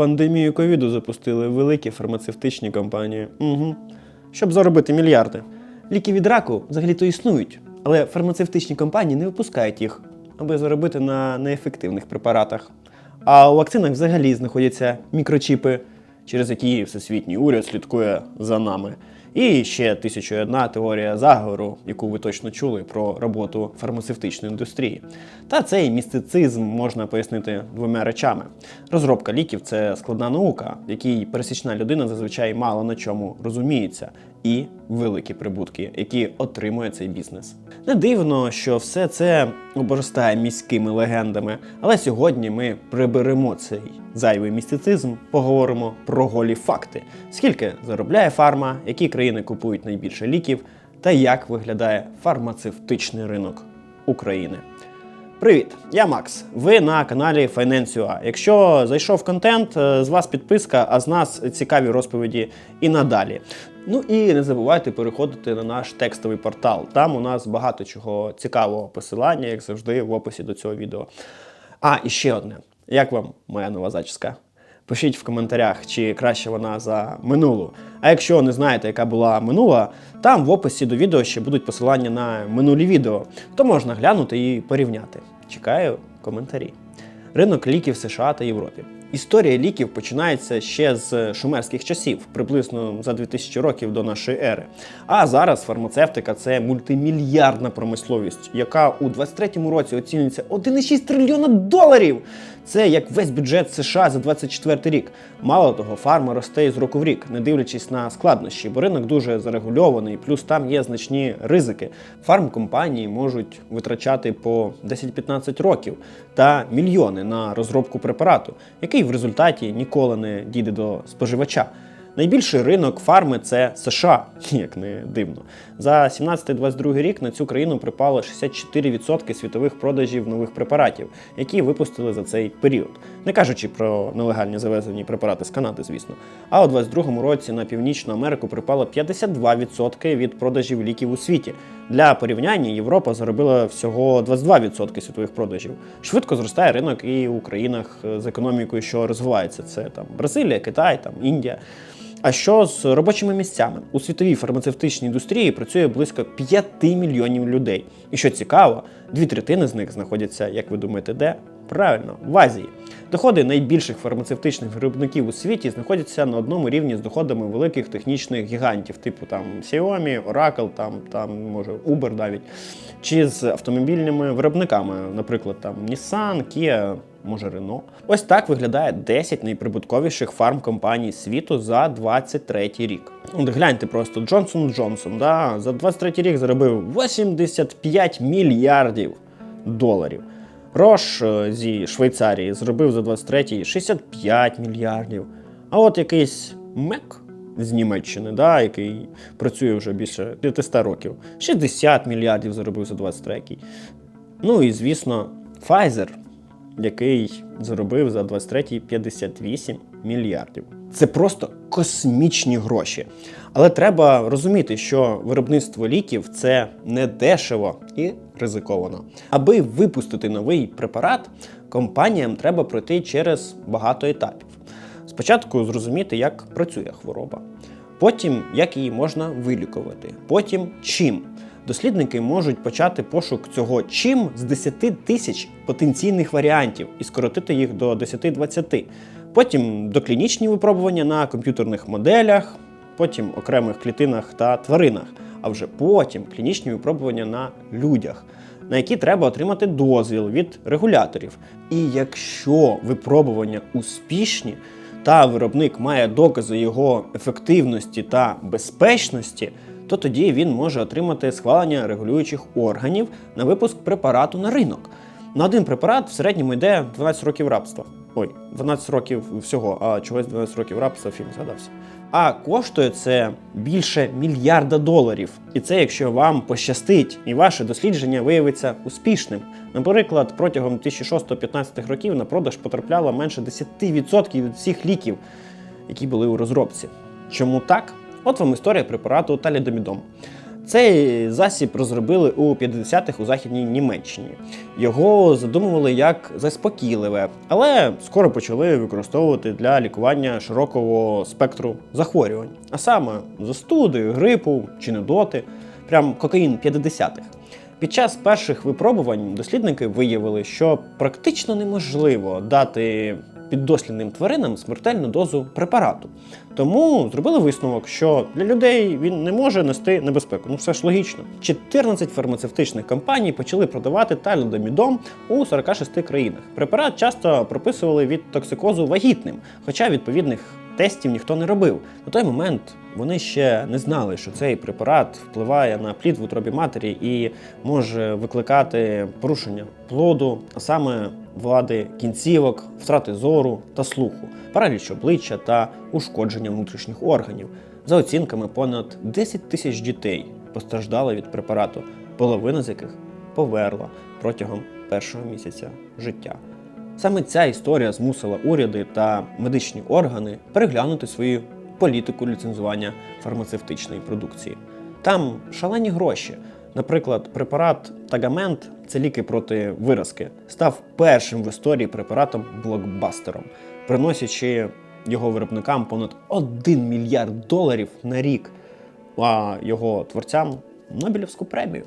Пандемію ковіду запустили великі фармацевтичні компанії. Угу. Щоб заробити мільярди. Ліки від раку взагалі-то існують, але фармацевтичні компанії не випускають їх, аби заробити на неефективних препаратах. А у вакцинах взагалі знаходяться мікрочіпи, через які всесвітній уряд слідкує за нами. І ще тисячу одна теорія заговору, яку ви точно чули про роботу фармацевтичної індустрії. Та цей містицизм можна пояснити двома речами: розробка ліків це складна наука, якій пересічна людина зазвичай мало на чому розуміється, і великі прибутки, які отримує цей бізнес. Не дивно, що все це обростає міськими легендами, але сьогодні ми приберемо цей зайвий містицизм, поговоримо про голі факти: скільки заробляє фарма, які країни купують найбільше ліків, та як виглядає фармацевтичний ринок України. Привіт, я Макс. Ви на каналі Finance.ua. Якщо зайшов контент, е, з вас підписка, а з нас цікаві розповіді і надалі. Ну і не забувайте переходити на наш текстовий портал. Там у нас багато чого цікавого посилання, як завжди, в описі до цього відео. А, і ще одне. Як вам моя нова зачіска? Пишіть в коментарях, чи краще вона за минулу. А якщо не знаєте, яка була минула, там в описі до відео ще будуть посилання на минулі відео, то можна глянути і порівняти. Чекаю коментарі. Ринок ліків США та Європі. Історія ліків починається ще з шумерських часів, приблизно за 2000 років до нашої ери. А зараз фармацевтика це мультимільярдна промисловість, яка у 23-му році оцінюється 1,6 трильйона доларів. Це як весь бюджет США за 24 рік. Мало того, фарма росте із року в рік, не дивлячись на складнощі, бо ринок дуже зарегульований, плюс там є значні ризики. Фармкомпанії можуть витрачати по 10-15 років та мільйони на розробку препарату, який в результаті ніколи не дійде до споживача. Найбільший ринок фарми це США, як не дивно. За 17-22 рік на цю країну припало 64% світових продажів нових препаратів, які випустили за цей період. Не кажучи про нелегальні завезені препарати з Канади, звісно. А у 22 році на Північну Америку припало 52% від продажів ліків у світі. Для порівняння Європа заробила всього 22% світових продажів. Швидко зростає ринок і у країнах з економікою, що розвивається. Це там Бразилія, Китай, там Індія. А що з робочими місцями? У світовій фармацевтичній індустрії працює близько 5 мільйонів людей. І що цікаво, дві третини з них знаходяться, як ви думаєте, де? Правильно, в Азії. Доходи найбільших фармацевтичних виробників у світі знаходяться на одному рівні з доходами великих технічних гігантів, типу там Xiaomi, Oracle, там, там може Uber навіть, чи з автомобільними виробниками, наприклад, там Nissan, Kia, може Renault. Ось так виглядає 10 найприбутковіших фармкомпаній світу за 23 рік. От гляньте просто Johnson Johnson, да, за 23 рік заробив 85 мільярдів доларів. Рош е, зі Швейцарії зробив за 23 65 мільярдів. А от якийсь Мек з Німеччини, да, який працює вже більше 500 років, 60 мільярдів заробив за 23. Ну і звісно, Pfizer, який заробив за 23 58 мільярдів. Це просто космічні гроші. Але треба розуміти, що виробництво ліків це не дешево і ризиковано. Аби випустити новий препарат, компаніям треба пройти через багато етапів. Спочатку зрозуміти, як працює хвороба, потім як її можна вилікувати, потім чим. Дослідники можуть почати пошук цього чим з 10 тисяч потенційних варіантів і скоротити їх до 10-20. Потім доклінічні випробування на комп'ютерних моделях, потім окремих клітинах та тваринах, а вже потім клінічні випробування на людях, на які треба отримати дозвіл від регуляторів. І якщо випробування успішні, та виробник має докази його ефективності та безпечності, то тоді він може отримати схвалення регулюючих органів на випуск препарату на ринок. На один препарат в середньому йде 12 років рабства. Ой, 12 років всього, а чогось 12 років рабства фільм згадався. А коштує це більше мільярда доларів. І це якщо вам пощастить, і ваше дослідження виявиться успішним. Наприклад, протягом 2006-2015 років на продаж потрапляло менше 10% від всіх ліків, які були у розробці. Чому так? От вам історія препарату талідомідом. Цей засіб розробили у 50-х у західній Німеччині. Його задумували як заспокійливе, але скоро почали використовувати для лікування широкого спектру захворювань, а саме застуди, грипу чи недоти, прям кокаїн 50-х. Під час перших випробувань дослідники виявили, що практично неможливо дати піддослідним тваринам смертельну дозу препарату. Тому зробили висновок, що для людей він не може нести небезпеку. Ну все ж логічно. 14 фармацевтичних компаній почали продавати талідомідом у 46 країнах. Препарат часто прописували від токсикозу вагітним, хоча відповідних тестів ніхто не робив. На той момент вони ще не знали, що цей препарат впливає на плід в утробі матері і може викликати порушення плоду, а саме влади кінцівок, втрати зору та слуху, параліч обличчя та ушкодження внутрішніх органів. За оцінками, понад 10 тисяч дітей постраждали від препарату, половина з яких поверла протягом першого місяця життя. Саме ця історія змусила уряди та медичні органи переглянути свою політику ліцензування фармацевтичної продукції. Там шалені гроші. Наприклад, препарат Тагамент це ліки проти виразки, став першим в історії препаратом блокбастером, приносячи його виробникам понад 1 мільярд доларів на рік, а його творцям Нобелівську премію.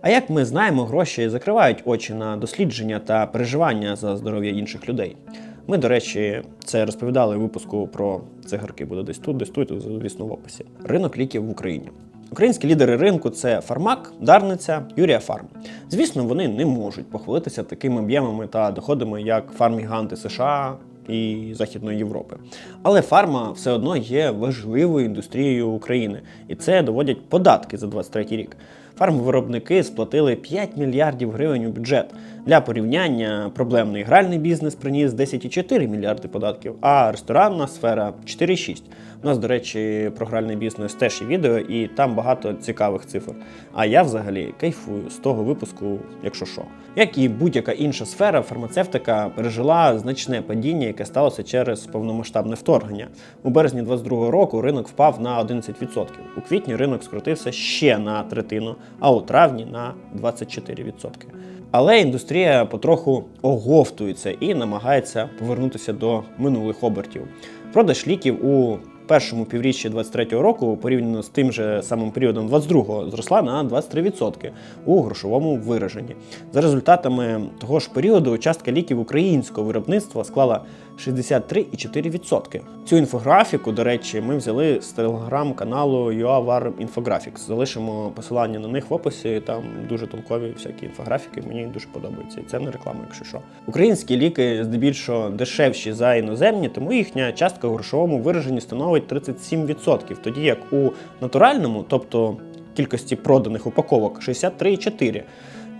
А як ми знаємо, гроші закривають очі на дослідження та переживання за здоров'я інших людей. Ми, до речі, це розповідали у випуску про цигарки. Буде десь тут, десь тут, звісно, в описі. Ринок ліків в Україні. Українські лідери ринку це Фармак, Дарниця, Юрія Фарм. Звісно, вони не можуть похвалитися такими об'ємами та доходами, як фармгіганти США і Західної Європи. Але фарма все одно є важливою індустрією України, і це доводять податки за 23 рік. Фармвиробники сплатили 5 мільярдів гривень у бюджет. Для порівняння проблемний гральний бізнес приніс 10,4 мільярди податків, а ресторанна сфера 4,6. У нас, до речі, про гральний бізнес теж є відео, і там багато цікавих цифр. А я взагалі кайфую з того випуску, якщо що. Як і будь-яка інша сфера, фармацевтика пережила значне падіння, яке сталося через повномасштабне вторгнення. У березні 2022 року ринок впав на 11%. У квітні ринок скоротився ще на третину, а у травні на 24%. Але індустрія потроху оговтується і намагається повернутися до минулих обертів. Продаж ліків у першому півріччі 23-го року порівняно з тим же самим періодом 22-го зросла на 23% у грошовому вираженні. За результатами того ж періоду частка ліків українського виробництва склала 63,4%. Цю інфографіку, до речі, ми взяли з телеграм-каналу UAVAR Infographics. Залишимо посилання на них в описі. Там дуже толкові всякі інфографіки. Мені дуже подобаються. І це не реклама, якщо що. Українські ліки здебільшого дешевші за іноземні, тому їхня частка в грошовому вираженні становить 37%, тоді як у натуральному, тобто кількості проданих упаковок 63,4%.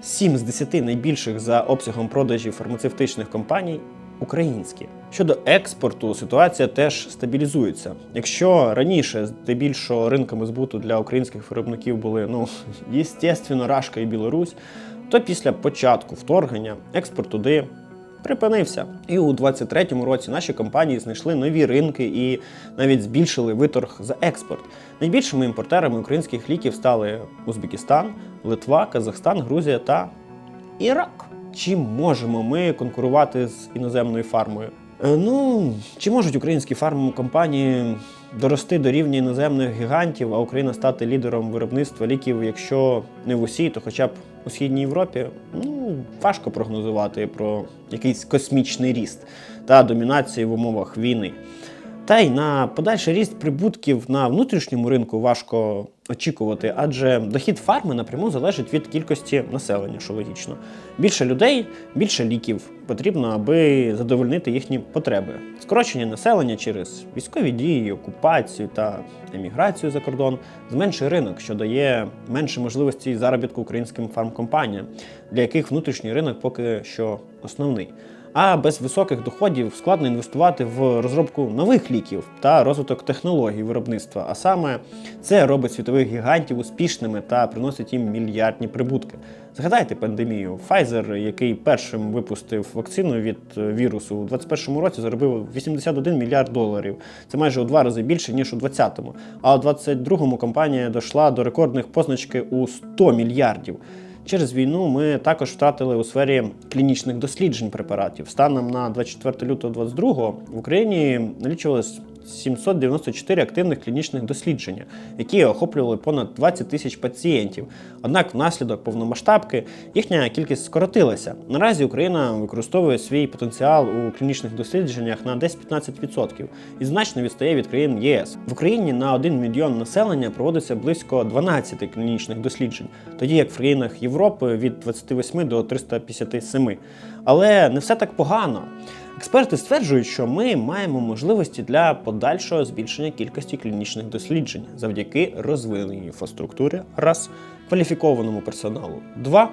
7 з 10 найбільших за обсягом продажів фармацевтичних компаній українські. Щодо експорту, ситуація теж стабілізується. Якщо раніше здебільшого ринками збуту для українських виробників були, ну, єстественно, Рашка і Білорусь, то після початку вторгнення експорт туди припинився. І у 23-му році наші компанії знайшли нові ринки і навіть збільшили виторг за експорт. Найбільшими імпортерами українських ліків стали Узбекистан, Литва, Казахстан, Грузія та Ірак. Чи можемо ми конкурувати з іноземною фармою? Е, Ну, чи можуть українські фармкомпанії дорости до рівня іноземних гігантів, а Україна стати лідером виробництва ліків, якщо не в усій, то хоча б у східній Європі? Ну, важко прогнозувати про якийсь космічний ріст та домінацію в умовах війни. Та й на подальший ріст прибутків на внутрішньому ринку важко очікувати, адже дохід фарми напряму залежить від кількості населення, що логічно. Більше людей, більше ліків потрібно, аби задовольнити їхні потреби. Скорочення населення через військові дії, окупацію та еміграцію за кордон зменшує ринок, що дає менше можливостей заробітку українським фармкомпаніям, для яких внутрішній ринок поки що основний. А без високих доходів складно інвестувати в розробку нових ліків та розвиток технологій виробництва. А саме це робить світових гігантів успішними та приносить їм мільярдні прибутки. Згадайте пандемію. Pfizer, який першим випустив вакцину від е, вірусу, у 2021 році заробив 81 мільярд доларів. Це майже у два рази більше ніж у 2020-му. А у 2022-му компанія дійшла до рекордних позначки у 100 мільярдів. Через війну ми також втратили у сфері клінічних досліджень препаратів. Станом на 24 лютого 2022 в Україні налічувалось 794 активних клінічних дослідження, які охоплювали понад 20 тисяч пацієнтів. Однак, внаслідок повномасштабки їхня кількість скоротилася. Наразі Україна використовує свій потенціал у клінічних дослідженнях на десь 15% і значно відстає від країн ЄС. В Україні на 1 мільйон населення проводиться близько 12 клінічних досліджень, тоді як в країнах Європи від 28 до 357. Але не все так погано. Експерти стверджують, що ми маємо можливості для подальшого збільшення кількості клінічних досліджень завдяки розвиненій інфраструктурі, раз, кваліфікованому персоналу, два,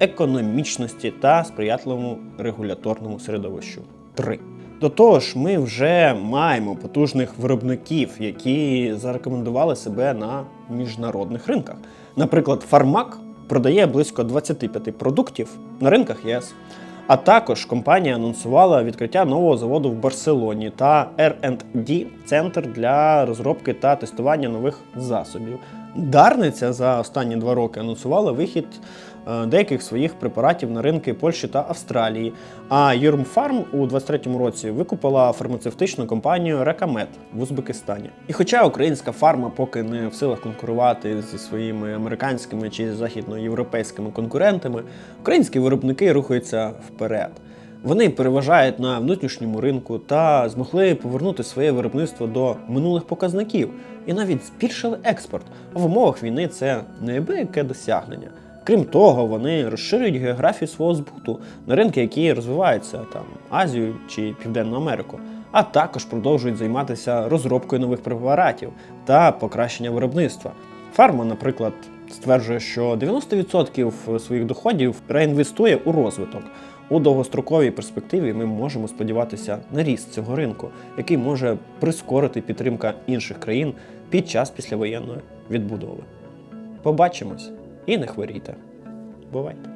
економічності та сприятливому регуляторному середовищу. Три. До того ж, ми вже маємо потужних виробників, які зарекомендували себе на міжнародних ринках. Наприклад, Фармак продає близько 25 продуктів на ринках ЄС. А також компанія анонсувала відкриття нового заводу в Барселоні та R&D – центр для розробки та тестування нових засобів. Дарниця за останні два роки анонсувала вихід деяких своїх препаратів на ринки Польщі та Австралії. А Юрмфарм у 23-му році викупила фармацевтичну компанію Рекамет в Узбекистані. І хоча українська фарма поки не в силах конкурувати зі своїми американськими чи західноєвропейськими конкурентами, українські виробники рухаються вперед. Вони переважають на внутрішньому ринку та змогли повернути своє виробництво до минулих показників і навіть збільшили експорт. А в умовах війни це неабияке досягнення. Крім того, вони розширюють географію свого збуту на ринки, які розвиваються там Азію чи Південну Америку, а також продовжують займатися розробкою нових препаратів та покращення виробництва. Фарма, наприклад, стверджує, що 90% своїх доходів реінвестує у розвиток. У довгостроковій перспективі ми можемо сподіватися на ріст цього ринку, який може прискорити підтримка інших країн під час післявоєнної відбудови. Побачимось і не хворійте. Бувайте!